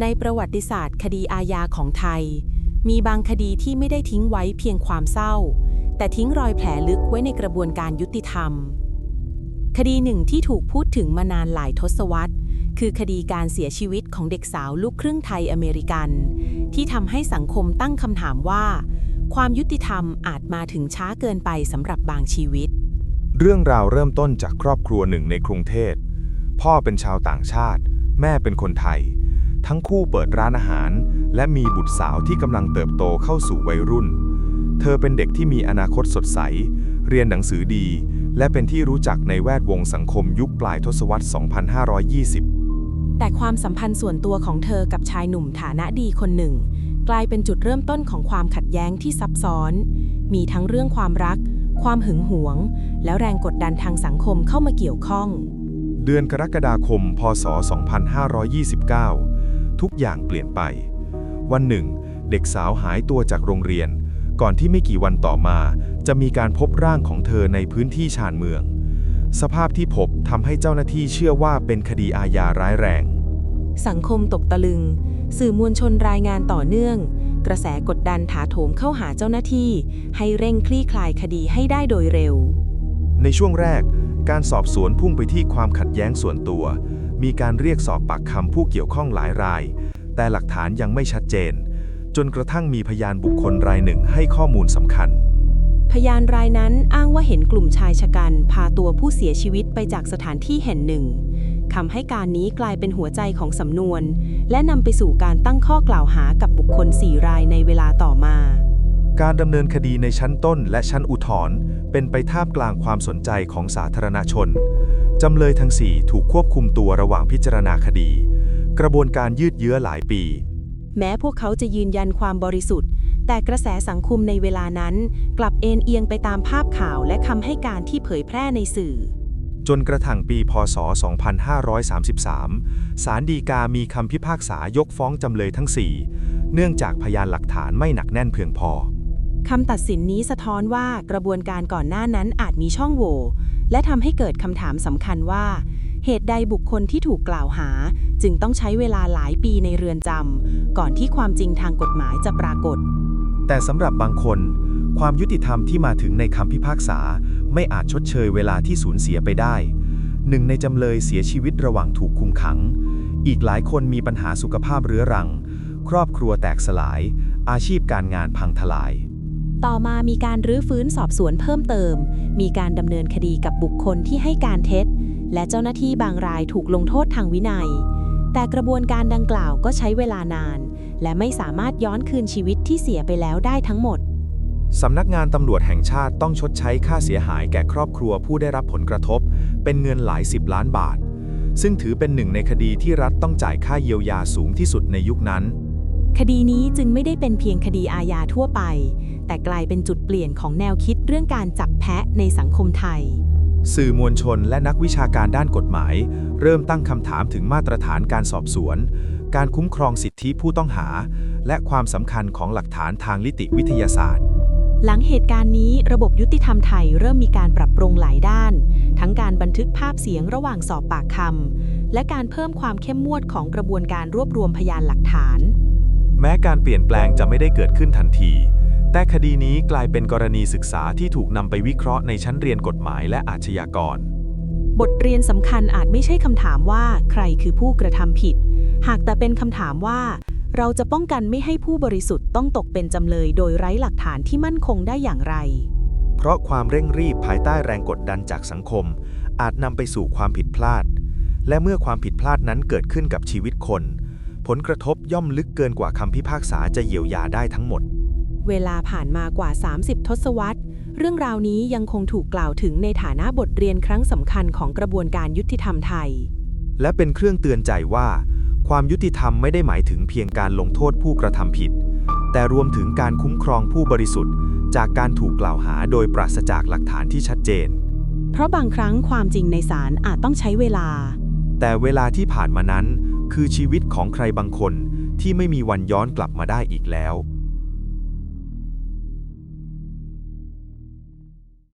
ในประวัติศาสตร์ คดีอาญาของไทย มีบางคดีที่ไม่ได้ทิ้งไว้เพียงความเศร้า แต่ทิ้งรอยแผลลึกไว้ในกระบวนการยุติธรรม คดีหนึ่งที่ถูกพูดถึงมานานหลายทศวรรษ คือคดีการเสียชีวิตของเด็กสาวลูกครึ่งไทยอเมริกัน ที่ทำให้สังคมตั้งคำถามว่า ความยุติธรรมอาจมาถึงช้าเกินไปสำหรับบางชีวิต เรื่องราวเริ่มต้นจากครอบครัวหนึ่งในกรุงเทพพ่อเป็นชาวต่างชาติ แม่เป็นคนไทย ทั้งคู่เปิดร้านอาหาร และมีบุตรสาวที่กำลังเติบโตเข้าสู่วัยรุ่น เธอเป็นเด็กที่มีอนาคตสดใส เรียนหนังสือดี และเป็นที่รู้จักในแวดวงสังคมยุคปลายทศวรรษ 2520 แต่ความสัมพันธ์ส่วนตัวของเธอกับชายหนุ่มฐานะดีคนหนึ่ง กลายเป็นจุดเริ่มต้นของความขัดแย้งที่ซับซ้อน มีทั้งเรื่องความรัก ความหึงหวง แล้วแรงกดดันทางสังคมเข้ามาเกี่ยวข้อง เดือนกรกฎาคม พศ 2529 ทุกอย่างเปลี่ยนไป วันหนึ่ง เด็กสาวหายตัวจากโรงเรียน ก่อนที่ไม่กี่วันต่อมา จะมีการพบร่างของเธอในพื้นที่ชานเมือง สภาพที่พบทำให้เจ้าหน้าที่เชื่อว่าเป็นคดีอาญาร้ายแรง สังคมตกตะลึง สื่อมวลชนรายงานต่อเนื่อง กระแสกดดันถาโถมเข้าหาเจ้าหน้าที่ ให้เร่งคลี่คลายคดีให้ได้โดยเร็ว ในช่วงแรก การสอบสวนพุ่งไปที่ความขัดแย้งส่วนตัว มีการเรียกสอบปากคำผู้เกี่ยวข้องหลายราย แต่หลักฐานยังไม่ชัดเจน จนกระทั่งมีพยานบุคคลรายหนึ่งให้ข้อมูลสำคัญ พยานรายนั้นอ้างว่าเห็นกลุ่มชายชะกัน พาตัวผู้เสียชีวิตไปจากสถานที่แห่งหนึ่งคำให้การนี้กลายเป็นหัวใจของสำนวน และนำไปสู่การตั้งข้อกล่าวหากับบุคคล4รายในเวลาต่อมา การดำเนินคดีในชั้นต้นและชั้นอุทธรณ์เป็นไปท่ามกลางความสนใจของสาธารณชน จำเลยทั้งสี่ถูกควบคุมตัวระหว่างพิจารณาคดี กระบวนการยืดเยื้อหลายปี แม้พวกเขาจะยืนยันความบริสุทธิ์ แต่กระแสสังคมในเวลานั้น กลับเอ็นเอียงไปตามภาพข่าวและคำให้การที่เผยแพร่ในสื่อ จนกระทั่งปีพศ 2533 ศาลฎีกามีคำพิพากษายกฟ้องจำเลยทั้ง4เนื่องจากพยานหลักฐานไม่หนักแน่นเพียงพอคำตัดสินนี้สะท้อนว่ากระบวนการก่อนหน้านั้นอาจมีช่องโหว่ และทำให้เกิดคำถามสำคัญว่า เหตุใดบุคคลที่ถูกกล่าวหา จึงต้องใช้เวลาหลายปีในเรือนจำก่อนที่ความจริงทางกฎหมายจะปรากฏ แต่สำหรับบางคน ความยุติธรรมที่มาถึงในคำพิพากษา ไม่อาจชดเชยเวลาที่สูญเสียไปได้ หนึ่งในจำเลยเสียชีวิตระหว่างถูกคุมขัง อีกหลายคนมีปัญหาสุขภาพเรื้อรัง ครอบครัวแตกสลาย อาชีพการงานพังทลาย ต่อมามีการรื้อฟื้นสอบสวนเพิ่มเติม มีการดำเนินคดีกับบุคคลที่ให้การเท็จ และเจ้าหน้าที่บางรายถูกลงโทษทางวินัย แต่กระบวนการดังกล่าวก็ใช้เวลานาน และไม่สามารถย้อนคืนชีวิตที่เสียไปแล้วได้ทั้งหมดสำนักงานตำรวจแห่งชาติต้องชดใช้ค่าเสียหายแก่ครอบครัวผู้ได้รับผลกระทบ เป็นเงินหลายสิบล้านบาท ซึ่งถือเป็นหนึ่งในคดีที่รัฐต้องจ่ายค่าเยียวยาสูงที่สุดในยุคนั้น คดีนี้จึงไม่ได้เป็นเพียงคดีอาญาทั่วไป แต่กลายเป็นจุดเปลี่ยนของแนวคิดเรื่องการจับแพะในสังคมไทย สื่อมวลชนและนักวิชาการด้านกฎหมาย เริ่มตั้งคำถามถึงมาตรฐานการสอบสวน การคุ้มครองสิทธิผู้ต้องหา และความสำคัญของหลักฐานทางนิติวิทยาศาสตร์หลังเหตุการณ์นี้ระบบยุติธรรมไทยเริ่มมีการปรับปรุงหลายด้าน ทั้งการบันทึกภาพเสียงระหว่างสอบปากคำและการเพิ่มความเข้มงวดของกระบวนการรวบรวมพยานหลักฐาน แม้การเปลี่ยนแปลงจะไม่ได้เกิดขึ้นทันที แต่คดีนี้กลายเป็นกรณีศึกษาที่ถูกนำไปวิเคราะห์ในชั้นเรียนกฎหมายและอาชญากร บทเรียนสำคัญอาจไม่ใช่คำถามว่าใครคือผู้กระทำผิด หากแต่เป็นคำถามว่า เราจะป้องกันไม่ให้ผู้บริสุทธิ์ต้องตกเป็นจำเลยโดยไร้หลักฐานที่มั่นคงได้อย่างไร เพราะความเร่งรีบภายใต้แรงกดดันจากสังคม อาจนำไปสู่ความผิดพลาด และเมื่อความผิดพลาดนั้นเกิดขึ้นกับชีวิตคน ผลกระทบย่อมลึกเกินกว่าคำพิพากษาจะเยียวยาได้ทั้งหมด เวลาผ่านมากว่า 30 ทศวรรษ เรื่องราวนี้ยังคงถูกกล่าวถึงในฐานะบทเรียนครั้งสำคัญของกระบวนการยุติธรรมไทย และเป็นเครื่องเตือนใจว่า ความยุติธรรมไม่ได้หมายถึงเพียงการลงโทษผู้กระทำผิด แต่รวมถึงการคุ้มครองผู้บริสุทธิ์ จากการถูกกล่าวหาโดยปราศจากหลักฐานที่ชัดเจน เพราะบางครั้งความจริงในศาลอาจต้องใช้เวลา แต่เวลาที่ผ่านมานั้น คือชีวิตของใครบางคนที่ไม่มีวันย้อนกลับมาได้อีกแล้ว